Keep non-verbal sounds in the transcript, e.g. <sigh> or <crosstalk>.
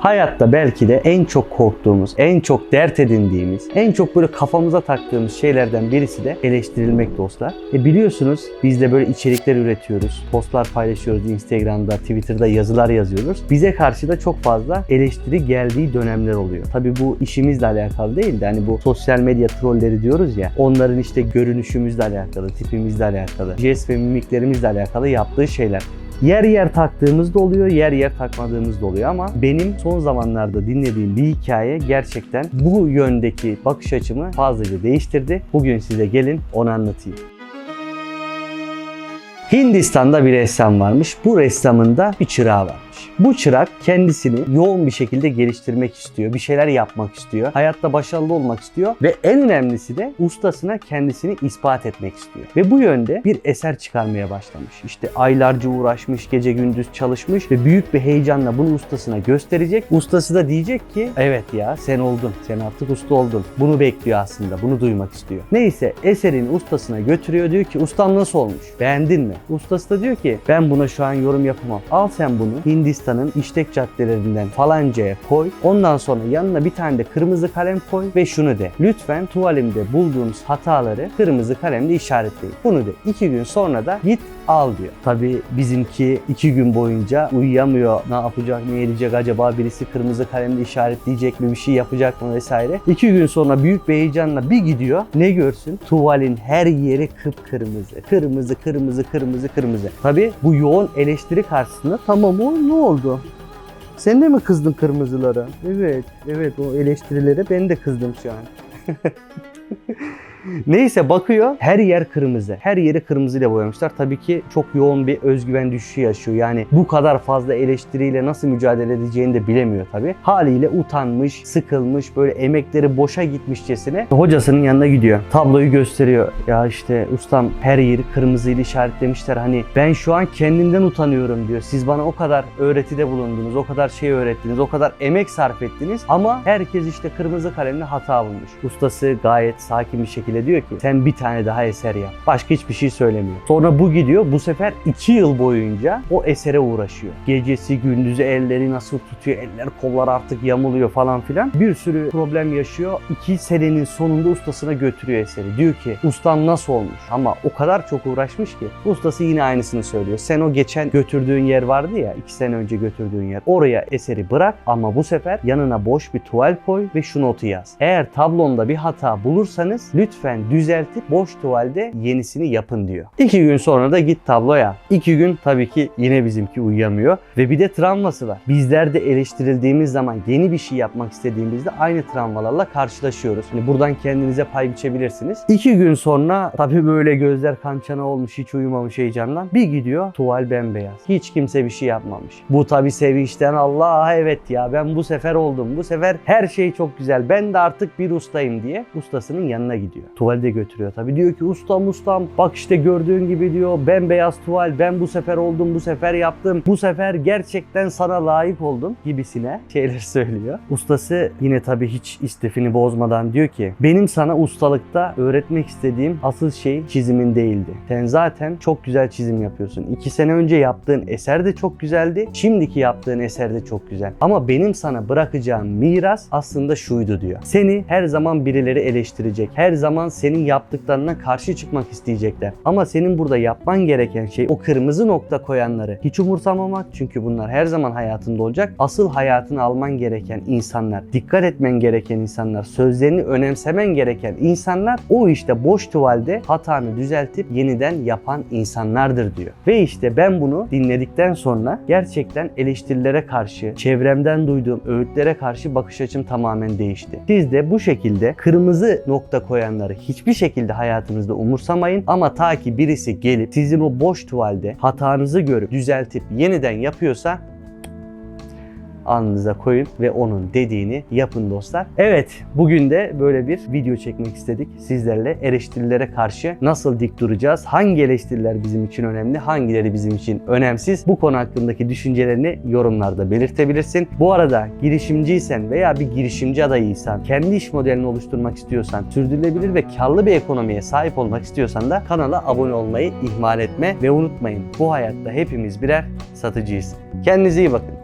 Hayatta belki de en çok korktuğumuz, en çok dert edindiğimiz, en çok böyle kafamıza taktığımız şeylerden birisi de eleştirilmek dostlar. E biliyorsunuz biz de böyle içerikler üretiyoruz. Postlar paylaşıyoruz Instagram'da, Twitter'da yazılar yazıyoruz. Bize karşı da çok fazla eleştiri geldiği dönemler oluyor. Tabii bu işimizle alakalı değil de hani bu sosyal medya trolleri diyoruz ya. Onların işte görünüşümüzle alakalı, tipimizle alakalı, jest ve mimiklerimizle alakalı yaptığı şeyler. Yer yer taktığımız da oluyor, yer yer takmadığımız da oluyor ama benim son zamanlarda dinlediğim bir hikaye gerçekten bu yöndeki bakış açımı fazlaca değiştirdi. Bugün size gelin onu anlatayım. Hindistan'da bir ressam varmış. Bu ressamın da bir çırağı varmış. Bu çırak kendisini yoğun bir şekilde geliştirmek istiyor. Bir şeyler yapmak istiyor. Hayatta başarılı olmak istiyor. Ve en önemlisi de ustasına kendisini ispat etmek istiyor. Ve bu yönde bir eser çıkarmaya başlamış. İşte aylarca uğraşmış, gece gündüz çalışmış ve büyük bir heyecanla bunu ustasına gösterecek. Ustası da diyecek ki evet ya sen oldun. Sen artık usta oldun. Bunu bekliyor aslında. Bunu duymak istiyor. Neyse eserin ustasına götürüyor. Diyor ki ustam nasıl olmuş? Beğendin mi? Ustası da diyor ki ben buna şu an yorum yapamam. Al sen bunu Hindistan'ın işlek caddelerinden falancaya koy. Ondan sonra yanına bir tane de kırmızı kalem koy ve şunu de. Lütfen tuvalimde bulduğunuz hataları kırmızı kalemle işaretleyin. Bunu de. İki gün sonra da git al diyor. Tabii bizimki iki gün boyunca uyuyamıyor. Ne yapacak, ne edecek acaba birisi kırmızı kalemle işaretleyecek mi, bir şey yapacak mı vesaire. İki gün sonra büyük bir heyecanla bir gidiyor. Ne görsün? Tuvalin her yeri kıpkırmızı. Kırmızı, kırmızı, kırmızı, kırmızı. Tabii bu yoğun eleştiri karşısında tamam o ne oldu? Sen de mi kızdın kırmızılara? Evet, evet o eleştirilere ben de kızdım şu an. <laughs> Neyse bakıyor her yer kırmızı. Her yeri kırmızıyla boyamışlar. Tabii ki çok yoğun bir özgüven düşüşü yaşıyor. Yani bu kadar fazla eleştiriyle nasıl mücadele edeceğini de bilemiyor tabii. Haliyle utanmış, sıkılmış, böyle emekleri boşa gitmişçesine hocasının yanına gidiyor. Tabloyu gösteriyor. Ya işte ustam her yeri kırmızıyla işaretlemişler. Hani ben şu an kendimden utanıyorum diyor. Siz bana o kadar öğretide bulundunuz, o kadar şey öğrettiniz, o kadar emek sarf ettiniz ama herkes işte kırmızı kalemle hata bulmuş. Ustası gayet sakin bir şekilde diyor ki sen bir tane daha eser yap. Başka hiçbir şey söylemiyor. Sonra bu gidiyor bu sefer iki yıl boyunca o esere uğraşıyor. Gecesi gündüzü elleri nasıl tutuyor, eller kollar artık yamuluyor falan filan. Bir sürü problem yaşıyor. İki senenin sonunda ustasına götürüyor eseri. Diyor ki ustam nasıl olmuş? Ama o kadar çok uğraşmış ki ustası yine aynısını söylüyor. Sen o geçen götürdüğün yer vardı ya iki sene önce götürdüğün yer. Oraya eseri bırak ama bu sefer yanına boş bir tuval koy ve şu notu yaz. Eğer tablomda bir hata bulursanız lütfen düzeltip boş tuvalde yenisini yapın diyor. İki gün sonra da git tabloya. İki gün tabii ki yine bizimki uyuyamıyor ve bir de travması var. Bizler de eleştirildiğimiz zaman yeni bir şey yapmak istediğimizde aynı travmalarla karşılaşıyoruz. Hani buradan kendinize pay biçebilirsiniz. İki gün sonra tabii böyle gözler kan olmuş hiç uyumamış heyecandan bir gidiyor tuval bembeyaz. Hiç kimse bir şey yapmamış. Bu tabii sevinçten Allah evet ya ben bu sefer oldum. Bu sefer her şey çok güzel. Ben de artık bir ustayım diye ustasının yanına gidiyor. Tuvalde götürüyor tabii. Diyor ki ustam ustam bak işte gördüğün gibi diyor bembeyaz tuval ben bu sefer oldum bu sefer yaptım. Bu sefer gerçekten sana layık oldum gibisine şeyler <laughs> söylüyor. Ustası yine tabii hiç istifini bozmadan diyor ki benim sana ustalıkta öğretmek istediğim asıl şey çizimin değildi. Sen zaten çok güzel çizim yapıyorsun. İki sene önce yaptığın eser de çok güzeldi. Şimdiki yaptığın eser de çok güzel. Ama benim sana bırakacağım miras aslında şuydu diyor. Seni her zaman birileri eleştirecek. Her zaman senin yaptıklarına karşı çıkmak isteyecekler. Ama senin burada yapman gereken şey o kırmızı nokta koyanları hiç umursamamak. Çünkü bunlar her zaman hayatında olacak. Asıl hayatını alman gereken insanlar, dikkat etmen gereken insanlar, sözlerini önemsemen gereken insanlar o işte boş tuvalde hatanı düzeltip yeniden yapan insanlardır diyor. Ve işte ben bunu dinledikten sonra gerçekten eleştirilere karşı, çevremden duyduğum öğütlere karşı bakış açım tamamen değişti. Siz de bu şekilde kırmızı nokta koyanları hiçbir şekilde hayatınızda umursamayın. Ama ta ki birisi gelip sizin o boş tuvalde hatanızı görüp düzeltip yeniden yapıyorsa alnınıza koyun ve onun dediğini yapın dostlar. Evet bugün de böyle bir video çekmek istedik. Sizlerle eleştirilere karşı nasıl dik duracağız? Hangi eleştiriler bizim için önemli? Hangileri bizim için önemsiz? Bu konu hakkındaki düşüncelerini yorumlarda belirtebilirsin. Bu arada girişimciysen veya bir girişimci adayıysan, kendi iş modelini oluşturmak istiyorsan, sürdürülebilir ve karlı bir ekonomiye sahip olmak istiyorsan da kanala abone olmayı ihmal etme ve unutmayın bu hayatta hepimiz birer satıcıyız. Kendinize iyi bakın.